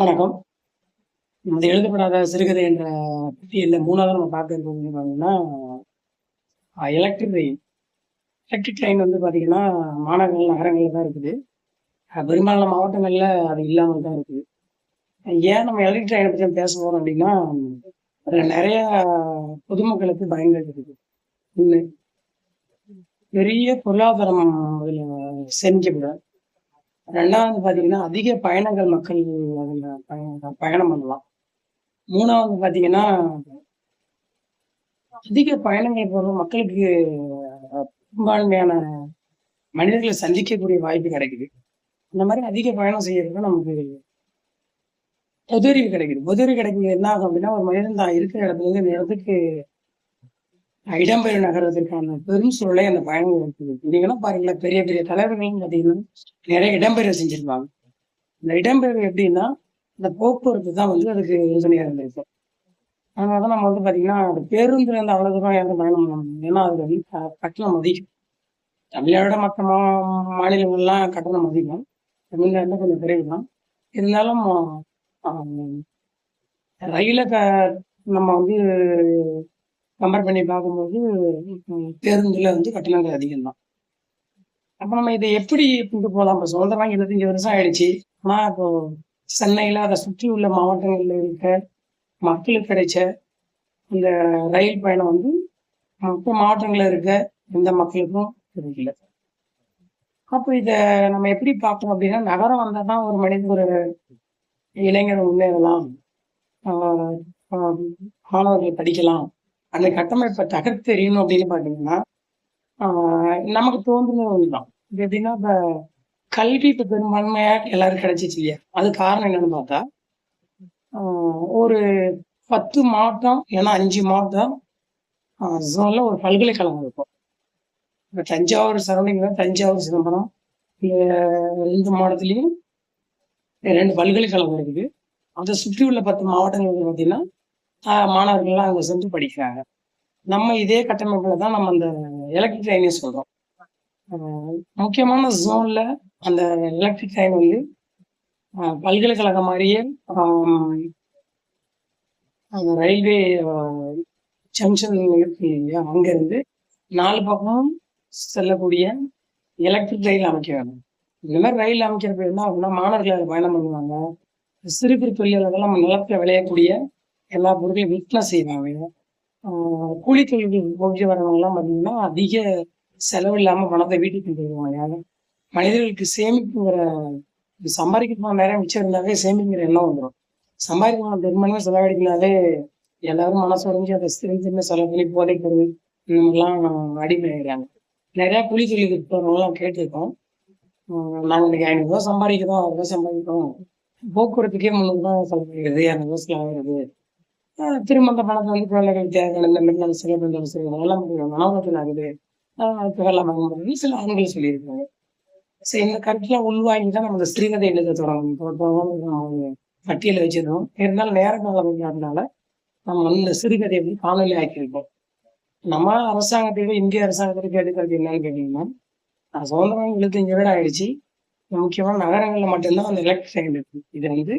வணக்கம். இந்த எழுதப்படாத சிறுகதை என்ற பட்டியலில் மூணாவது நம்ம பார்க்க இருக்கிறது பார்த்தீங்கன்னா எலக்ட்ரிக் ரயில் எலக்ட்ரிக் ட்ரெயின் வந்து பார்த்தீங்கன்னா மாநகரங்கள் நகரங்களில் தான் இருக்குது. பெரும்பாலான மாவட்டங்களில் அது இல்லாமல் தான் இருக்குது. ஏன் நம்ம எலக்ட்ரிக் ட்ரெயினை பற்றி பேச போகிறோம் அப்படின்னா அதில் நிறைய பொதுமக்களுக்கு பயன்கள் இருக்குது. ஒன்று பெரிய பொருளாதாரம் அதில் சேமிக்கப்படும் ரெண்டாவது பார்த்தீங்கன்னா அதிக பயணங்கள் மக்கள் அதில் பயணம் பயணம் பண்ணலாம். மூணாவது பார்த்தீங்கன்னா அதிக பயணங்கள் போகிற மக்களுக்கு பெரும்பான்மையான மனிதர்களை சந்திக்கக்கூடிய வாய்ப்பு கிடைக்குது. இந்த மாதிரி அதிக பயணம் செய்யறதுக்கு நமக்கு உதவி கிடைக்குது. உதவி கிடைக்கிறது என்ன ஆகும் அப்படின்னா ஒரு மனிதன் தான் இருக்கிற இடத்துல இருந்து இடத்துக்கு இடம்பெயர் நகரத்திற்கான பெரும் சூழலை அந்த பயணம் இருக்குது நீங்களும் பாருங்களேன் பெரிய பெரிய தலைவர்களும் பார்த்தீங்கன்னா நிறைய இடம்பெயர்வு செஞ்சிருப்பாங்க. இந்த இடம்பெயர்வு எப்படின்னா இந்த போக்குவரத்து தான் வந்து அதுக்கு யோசனையாக இருந்திருக்கும் அதனால தான் நம்ம வந்து பார்த்தீங்கன்னா அந்த பேருந்துல இருந்து அவ்வளோ தூரம் யாரும் பயணம் பண்ண முடியும் ஏன்னா அது வந்து கட்டணம் அதிகம். தமிழ்நாடு மற்ற மா மாநிலங்கள்லாம் கட்டணம் அதிகம். தமிழ்நாட்டில் கொஞ்சம் குறைவு தான். இருந்தாலும் ஆஹ், ரயிலை க நம்ம வந்து கம்பேர் பண்ணி பார்க்கும்போது பேருந்துல வந்து கட்டணங்கள் அதிகம் தான் அப்போ நம்ம இதை எப்படி கொண்டு போகலாம் இப்போ சுதந்திரம் இருபத்தஞ்சி வருஷம் ஆயிடுச்சு. ஆனால் இப்போ சென்னையில் அதை சுற்றி உள்ள மாவட்டங்களில் இருக்க மக்களுக்கு கிடைச்ச இந்த ரயில் பயணம் வந்து மற்ற மாவட்டங்களில் இருக்க எந்த மக்களுக்கும் கிடைக்கல. அப்போ இதை நம்ம எப்படி பார்க்கணும் அப்படின்னா நகரம் வந்தால் தான் ஒரு மனிதன் ஒரு இளைஞர் முன்னேறலாம். மாணவர்கள் படிக்கலாம். அந்த கட்டமைப்பை தகர்த்து தெரியணும் அப்படின்னு பார்த்தீங்கன்னா நமக்கு தோன்றுனது ஒண்ணுதான். இது எப்படின்னா இப்போ கல்வி இப்போ பெரும்பான்மையாக எல்லாரும் கிடைச்சிச்சு இல்லையா? அது காரணம் என்னன்னு பார்த்தா ஒரு பத்து மாவட்டம் ஏன்னா அஞ்சு மாவட்டம் ஜோனில் ஒரு பல்கலைக்கழகம் இருக்கும். இப்போ தஞ்சாவூர் சரௌண்டிங்ல தஞ்சாவூர் சிதம்பரம் ரெண்டு மாவட்டத்துலேயும் ரெண்டு பல்கலைக்கழகம் இருக்குது. அதை சுற்றி உள்ள பத்து மாவட்டங்கள் பார்த்தீங்கன்னா மாணவர்கள்லாம் அங்கே சென்று படிக்கிறாங்க. நம்ம இதே கட்டமைப்புல தான் நம்ம அந்த எலக்ட்ரிக் ட்ரெயினே சொல்றோம். ஆஹ் முக்கியமான ஜோன்ல அந்த எலக்ட்ரிக் ட்ரெயின் வந்து பல்கலைக்கழகம் மாதிரியே அந்த ரயில்வே ஜங்ஷன் இருக்கு இல்லையா? அங்கிருந்து நாலு பக்கமும் செல்லக்கூடிய எலக்ட்ரிக் ரயில் அமைக்க வேண்டும். இந்த மாதிரி ரயில் அமைக்கிறப்ப என்ன அப்படின்னா மாணவர்கள் பயணம் பண்ணுவாங்க. சிறு குறு தொழிலாளர்கள் நம்ம நிலத்துல விளையக்கூடிய எல்லா பொருளையும் விற்பனை செய்வாங்க. கூலி தொழில் போகிற வரவங்கலாம் பார்த்தீங்கன்னா அதிக செலவு இல்லாமல் பணத்தை வீட்டுக்கு கொண்டு வருவாங்க. மனிதர்களுக்கு சேமிப்புங்கிற சம்பாதிக்கிறதுக்கு நேரம் மிச்சம் இருந்தாவே சேமிக்கிற எண்ணம் வந்துடும் சம்பாதிக்கணும் பெரும்பான்மை செலவழிக்கனாலே எல்லாரும் மனசு உறைஞ்சி அதை திரும்ப திரும்ப செலவு பண்ணி போதைக்கிறது இந்த மாதிரிலாம் அடிமையாகிறாங்க நிறையா கூலி தொழில் இருக்கிறவங்களாம் கேட்டிருக்கோம். நாங்கள் இன்னைக்கு ஐநூறுரூவா சம்பாதிக்கிறோம் ஆயிரம் ரூபாய் சம்பாதிக்கிறோம். போக்குவரத்துக்கே முந்நூறுபா செலவழிக்கிறது இரநூறுவா செலவாகிறது திரும்ப அந்த பணத்தை வந்து குழந்தைகள் தேவையான நல்ல மாதிரி நம்ம செலவு எல்லாம் மனோகத்தில் ஆகுது அதுக்கு வெள்ளம் சில ஆண்கள் சொல்லியிருக்காங்க. சரி இந்த கருத்துலாம் உள்வாங்கி தான் நம்ம ஸ்ரீகதை எழுத தொடங்கணும். பட்டியலை பட்டியல வச்சிருந்தோம். இருந்தாலும் நேர காலம் நம்ம வந்து இந்த சிறுகதையை வந்து காணொலி ஆக்கியிருக்கோம். நம்ம அரசாங்கத்தை இந்திய அரசாங்கத்திற்கு எடுக்கிறது என்னன்னு கேட்டீங்கன்னா நான் சுதந்திரம் எழுபத்தஞ்சு வருடம் ஆயிடுச்சு. முக்கியமான நகரங்களில் மட்டும்தான் அந்த எலக்ட்ரிக் இருக்கு. இது வந்து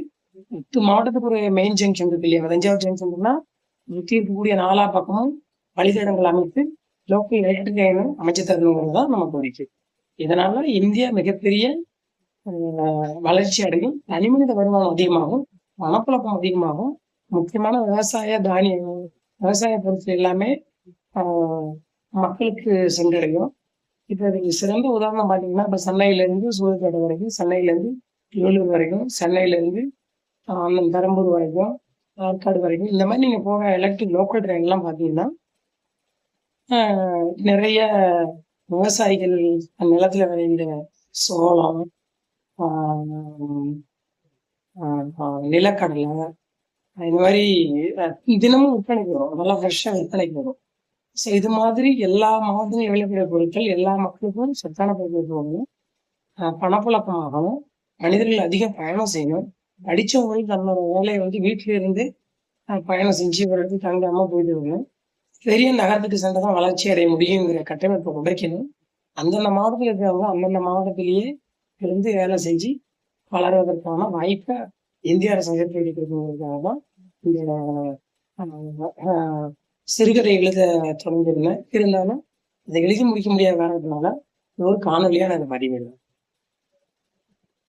முத்து மாவட்டத்துக்கு ஒரு மெயின் ஜங்ஷன் இருக்கு இல்லையா? தஞ்சாவூர் ஜங்ஷன் சுற்றி இருக்கக்கூடிய நாலா பக்கமும் வழித்தடங்கள் அமைத்து லோக்கல் எலக்ட்ரிக் லைன் அமைச்சு தரணுங்கிறது தான் நம்ம கோரிக்கை. இதனால இந்தியா மிகப்பெரிய ஆஹ், வளர்ச்சி அடையும். தனிமனித வருமானம் அதிகமாகும். மனப்பழக்கம் அதிகமாகும். முக்கியமான விவசாய தானிய விவசாய பொருட்கள் எல்லாமே ஆஹ், மக்களுக்கு சென்றடையும். இப்போ இதுக்கு சிறந்த உதாரணம் பார்த்தீங்கன்னா இப்போ சென்னையிலேருந்து இருந்து வரைக்கும் சென்னையிலேருந்து வேலூர் வரைக்கும் சென்னையிலேருந்து பெரம்பூர் வரைக்கும் ஆற்காடு வரைக்கும். இந்த மாதிரி நீங்க போக எலக்ட்ரிக் லோக்கல் ட்ரெயின் எல்லாம் பார்த்தீங்கன்னா ஆஹ், நிறைய விவசாயிகள் நிலத்துல விளைந்த சோளம் ஆஹ், ஆஹ், நிலக்கடலை இந்த மாதிரி தினமும் விற்பனைக்கு வரும் நல்லா ஃப்ரெஷ்ஷாக விற்பனைக்கு வரும் ஸோ இது மாதிரி எல்லா மாதிரி விளையக்கூடிய பொருட்கள் எல்லா மக்களுக்கும் சத்தான பொருட்கள் போகணும் ஆஹ், பணப்புழக்கமாகணும் மனிதர்கள் அதிகம் பயணம் செய்யணும் படித்தவங்களுக்கு தன்னோட வேலையை வந்து வீட்டில இருந்து பயணம் செஞ்சு ஒரு இடத்துக்கு தங்காம போயிட்டு வரணும் பெரிய நகரத்துக்கு சென்று தான் வளர்ச்சி அடைய முடியுங்கிற கட்டமைப்பை உடைக்கணும். அந்தந்த மாவட்டத்தில் இருக்கிறவங்க அந்தந்த மாவட்டத்திலேயே இருந்து வேலை செஞ்சு வளர்வதற்கான வாய்ப்பை இந்திய அரசு ஏற்படுத்தி தான் இந்த ஆஹ், சிறுகதை எழுத தொடங்கியிருந்தேன். இருந்தாலும் அதை எழுதி முடிக்க முடியாத காரணத்தினால ஒரு காணொலியாக நான் பதிவிடுவேன்